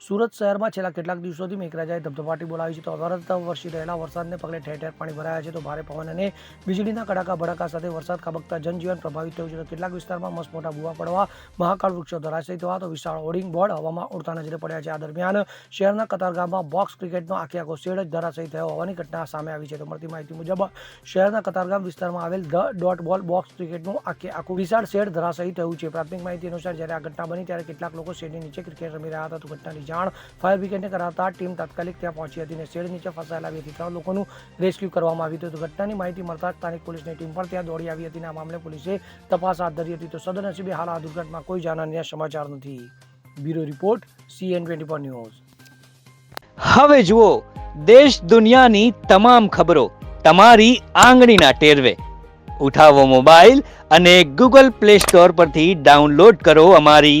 સુરત શહેરમાં છેલ્લા કેટલાક દિવસોથી મેઘરાજાએ ધબધબાટી બોલાવી છે તો અવિરત વરસી રહેલા વરસાદને પગલે ઠેર ઠેર પાણી ભરાયા છે તો ભારે પવન અને વીજળીના કડાકા ભડાકા સાથે વરસાદ ખાબકતા જનજીવન પ્રભાવિત થયું છે તો કેટલાક વિસ્તારમાં મસ્ત મોટા ભૂવા પડવા મહાકાળ વૃક્ષો ધરાશયી થવા તો વિશાળ હોર્ડિંગ બોર્ડ હવામાં ઉડતા નજરે પડ્યા છે. આ દરમિયાન શહેરના કતારગામમાં બોક્સ ક્રિકેટનો આખે આખો શેડ જ ધરાશયી થયો હોવાની ઘટના સામે આવી છે તો મળતી માહિતી મુજબ શહેરના કતારગામ વિસ્તારમાં આવેલ ધ ડોટ બોલ બોક્સ ક્રિકેટનું આખે આખું વિશાળ શેડ ધરાશયી થયું છે. પ્રાથમિક માહિતી અનુસાર જ્યારે આ ઘટના બની ત્યારે કેટલાક લોકો શેડની નીચે ક્રિકેટ રમી રહ્યા હતા તો ઘટનાની જાણ ફાયર બ્રિગેડને કરાવતા ટીમ તાત્કાલિક ત્યાં પહોંચી હતી અને શેડ નીચે ફસાયેલા વ્યક્તિ ત્રણ લોકોનું રેસ્ક્યુ કરવામાં આવ્યું હતું. ઘટનાની માહિતી મળતા સ્થાનિક પોલીસની ટીમ પણ ત્યાં દોડી આવી હતી અને આ મામલે પોલીસે તપાસ હાથ ધરી હતી. તો સદનસીબે હાલ આ દુર્ઘટનામાં કોઈ જાનહાનિના સમાચાર નથી. Bureau report CN twenty news. હવે જુઓ, દેશ દુનિયાની તમામ ખબરો તમારી આંગળીના ટેરવે. ઉઠાવો મોબાઈલ અને ગૂગલ પ્લે સ્ટોર પરથી ડાઉનલોડ કરો અમારી